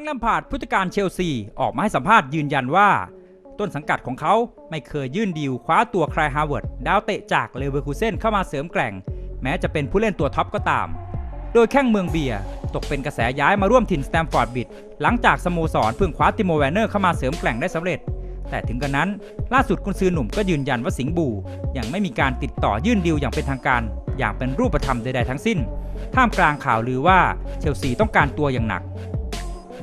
งลำพาร์ดผู้จัดการเชลซีออกมาให้สัมภาษณ์ยืนยันว่า ต้นสังกัดของเขาไม่เคยยื่นดีลคว้าตัวคลายฮาวเวิร์ดดาวเตะจากเลเวอร์คูเซนเข้ามาเสริมแกร่ง แม้จะเป็นผู้เล่นตัวท็อปก็ตาม โดยแข้งเมืองเบียร์ตกเป็นกระแสย้ายมาร่วมถิ่นสแตมฟอร์ดบิดหลังจากสโมสรเพิ่งคว้าติโมแวนเนอร์เข้ามาเสริมแกร่งได้สำเร็จ แต่ถึงกระนั้น ล่าสุดกุนซือหนุ่มก็ยืนยันว่าสิงห์บูยังไม่มีการติดต่อยื่นดีลอย่างเป็นทางการ อย่างเป็นรูปธรรมใดๆทั้งสิ้น ท่ามกลางข่าวลือว่าเชลซีต้องการตัวอย่างหนัก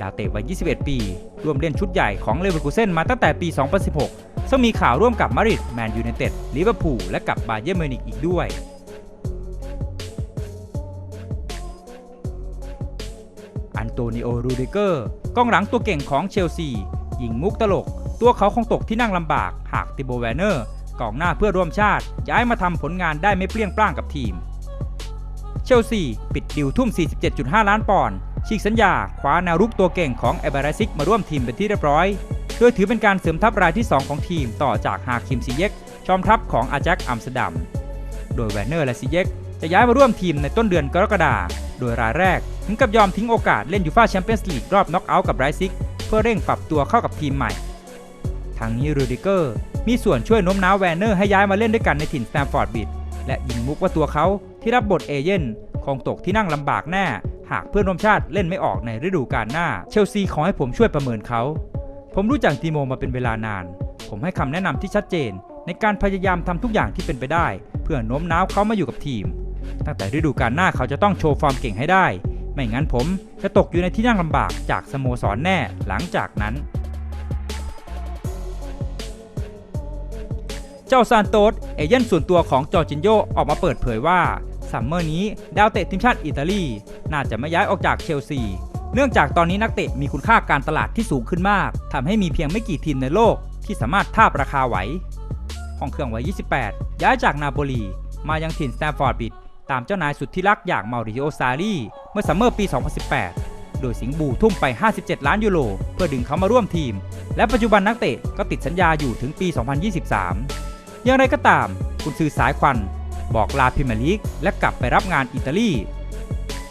ดาวเตะวัย 21 ปี ร่วมเล่นชุดใหญ่ของเลเวอร์คูเซนมาตั้งแต่ปี 2016 ซึ่งมีข่าวร่วมกับมาริดแมนยูไนเต็ดลิเวอร์พูลและกับบาเยิร์มิวนิกอีกด้วยอันโตนิโอ รูดิเกอร์กองหลังตัวเก่งของเชลซียิงมุกตลก ตัวเขาคงตกที่นั่งลำบาก หากติโบแวนเนอร์กองหน้าเพื่อร่วมชาติ ย้ายมาทำผลงานได้ไม่เปรี้ยงปร้างกับทีม เชลซี ปิดดิวทุ่ม 47.5 ล้านปอนด์ ฉีกสัญญาคว้าแนวรุกตัวเก่งของเอเบราซิกมาร่วมทีมเป็นที่เรียบร้อย โดยถือเป็นการเสริมทัพรายที่ 2 ของทีมต่อจากฮาคิมซิเยกจอมทัพของอาแจ็คอัมสเตอร์ดัม โดยแวนเนอร์และซิเยกจะย้ายมาร่วมทีมในต้นเดือนกรกฎาคม โดยรายแรกถึงกับยอมทิ้งโอกาสเล่นยูฟ่าแชมเปี้ยนส์ลีกรอบน็อกเอาท์กับไรซิกเพื่อเร่งปรับตัวเข้ากับทีมใหม่ ทางนี้รูดิเกอร์มีส่วนช่วยโน้มน้าวแวนเนอร์ให้ย้ายมาเล่นด้วยกันในถิ่นสแตมฟอร์ดบิดและยิงมุกว่าตัวเขาที่รับบทเอเย่นคงตกที่นั่งลำบากแน่ หากเพื่อนร่วมชาติเล่นไม่ออกในฤดูกาลหน้า เชลซีขอให้ผมช่วยประเมินเขา ผมรู้จักติโมมาเป็นเวลานาน ผมให้คำแนะนำที่ชัดเจน ในการพยายามทำทุกอย่างที่เป็นไปได้ เพื่อโน้มน้าวเขามาอยู่กับทีม ตั้งแต่ฤดูกาลหน้าเขาจะต้องโชว์ฟอร์มเก่งให้ได้ ไม่งั้นผมจะตกอยู่ในที่นั่งลำบากจากสโมสรแน่หลังจากนั้น เจ้าซานโตสเอเย่นส่วนตัวของจอร์จินโยออกมาเปิดเผยว่า ซัมเมอร์นี้ดาวเตะทีมชาติอิตาลี น่าจะไม่ย้ายออกจากเชลซี เนื่องจากตอนนี้นักเตะมีคุณค่าการตลาดที่สูงขึ้นมากทำให้มีเพียงไม่กี่ทีมในโลกที่สามารถทาบราคาไหว ห้องเครื่องวัย 28 ย้ายจากนาโปลี มายังถิ่นสแตมฟอร์ดบิดตามเจ้านายสุดที่รักอย่างมาริโอซารีเมื่อซัมเมอร์ปี 2018 โดยสิงห์บูทุ่มไป 57 ล้านยูโรเพื่อดึงเขามาร่วมทีม และปัจจุบันนักเตะก็ติดสัญญาอยู่ถึงปี 2023 อย่างไรก็ตาม คุณซื้อสายควัน บอกลาพรีเมียร์ลีกและกลับไปรับงานอิตาลี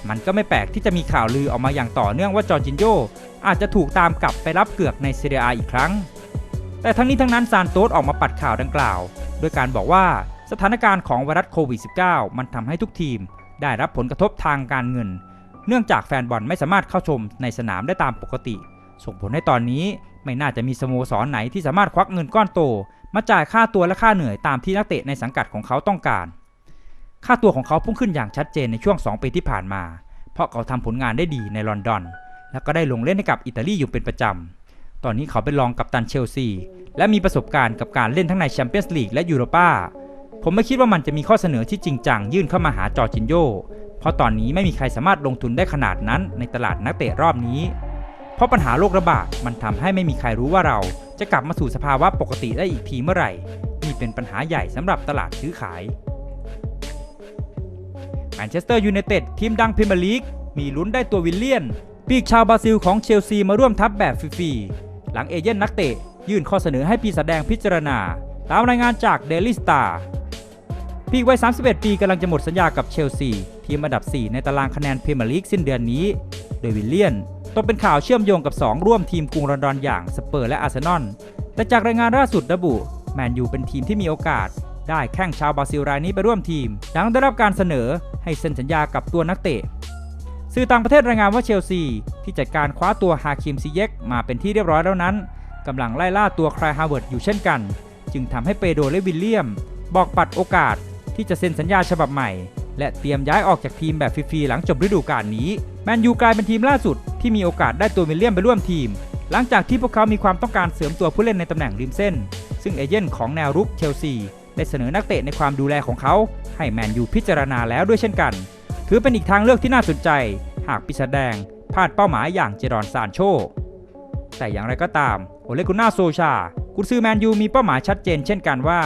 มันก็ไม่แปลกที่จะมีข่าวลือออกมาอย่างต่อเนื่องว่าจอร์จินโยอาจจะถูกตามกลับไปรับเกือกในเซเรียอีกครั้ง แต่ทั้งนี้ทั้งนั้นซานโตสออกมาปัดข่าวดังกล่าว โดยการบอกว่าสถานการณ์ของไวรัสโควิด -19 มันทำให้ทุกทีม ได้รับผลกระทบทางการเงิน เนื่องจากแฟนบอลไม่สามารถเข้าชมในสนามได้ตามปกติ ส่งผลให้ตอนนี้ไม่น่าจะมีสโมสรไหนที่สามารถควักเงินก้อนโต มาจ่ายค่าตัวและค่าเหนื่อยตามที่นักเตะในสังกัดของเขาต้องการ ค่าตัวของเขาพุ่งขึ้นอย่างชัดเจนในช่วง 2 ปีที่ผ่านมา เพราะเขาทำผลงานได้ดีในลอนดอน แล้วก็ได้ลงเล่นให้กับอิตาลีอยู่เป็นประจำ ตอนนี้เขาเป็นรองกัปตันเชลซี และมีประสบการณ์กับการเล่นทั้งในแชมเปี้ยนส์ลีกและยูโรปาผมไม่คิดว่ามันจะมีข้อเสนอที่จริงจังยื่นเข้ามาหาจอร์จินโย เพราะตอนนี้ไม่มีใครสามารถลงทุนได้ขนาดนั้นในตลาดนักเตะรอบนี้ เพราะปัญหาโรคระบาดมันทำให้ไม่มีใครรู้ว่าเราจะกลับมาสู่สภาวะปกติได้อีกทีเมื่อไหร่นี่เป็นปัญหาใหญ่สำหรับตลาดซื้อขาย แมนเชสเตอร์ยูไนเต็ดทีมดังพรีเมียร์ลีก มีลุ้นได้ตัววิลเลียน ปีกชาวบราซิลของเชลซีมาร่วมทัพแบบฟรีๆหลังเอเย่นนักเตะ ยื่นข้อเสนอให้ปีศาจแดงพิจารณา ตามรายงานจากเดลิสตาปีกวัย 31 ปีกำลังจะหมดสัญญากับเชลซี ทีมอันดับ 4 ในตารางคะแนนพรีเมียร์ลีกสิ้นเดือนนี้ โดยวิลเลียนต้องเป็นข่าวเชื่อมโยงกับ 2 ร่วมทีมกรุงลอนดอนอย่างสเปอร์และอาร์เซนอลแต่จากรายงานล่าสุดระบุแมนยูเป็นทีมที่มีโอกาส ได้แข้งชาวบราซิลรายนี้ไปร่วมทีม หลังได้รับการเสนอให้เซ็นสัญญากับตัวนักเตะ สื่อต่างประเทศรายงานว่าเชลซี ที่จัดการคว้าตัวฮาคิมซิเยกมาเป็นที่เรียบร้อยแล้วนั้นกำลังไล่ล่าตัวคลายฮาวเวิร์ดอยู่เช่นกัน จึงทำให้เปโดและวิลเลียม บอกปัดโอกาสที่จะเซ็นสัญญาฉบับใหม่ และเตรียมย้ายออกจากทีมแบบฟรีๆหลังจบฤดูกาลนี้แมนยูกลายเป็นทีมล่าสุดที่มีโอกาสได้ตัววิลเลียมไปร่วมทีม หลังจากที่พวกเขามีความต้องการเสริมตัวผู้เล่นในตำแหน่งริมเส้น ซึ่งเอเย่นของแนวรุกเชลซี ได้เสนอนักเตะในความดูแลของเขา ให้แมนยูพิจารณาแล้วด้วยเช่นกัน ถือเป็นอีกทางเลือกที่น่าสนใจ หากปีศาจแดงพลาดเป้าหมายอย่างเจรอนซานโช แต่อย่างไรก็ตามโอเลกุน่าโซชากุนซือแมนยูมีเป้าหมายชัดเจนเช่นกันว่า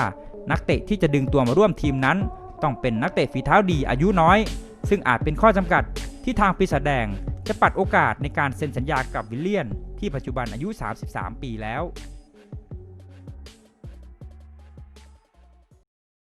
นักเตะที่จะดึงตัวมาร่วมทีมนั้น ต้องเป็นนักเตะฝีเท้าดีอายุน้อย ซึ่งอาจเป็นข้อจำกัดที่ทางปีศาจแดงจะปัดโอกาสในการเซ็นสัญญากับวิลเลียน ที่ปัจจุบันอายุ 33 ปีแล้ว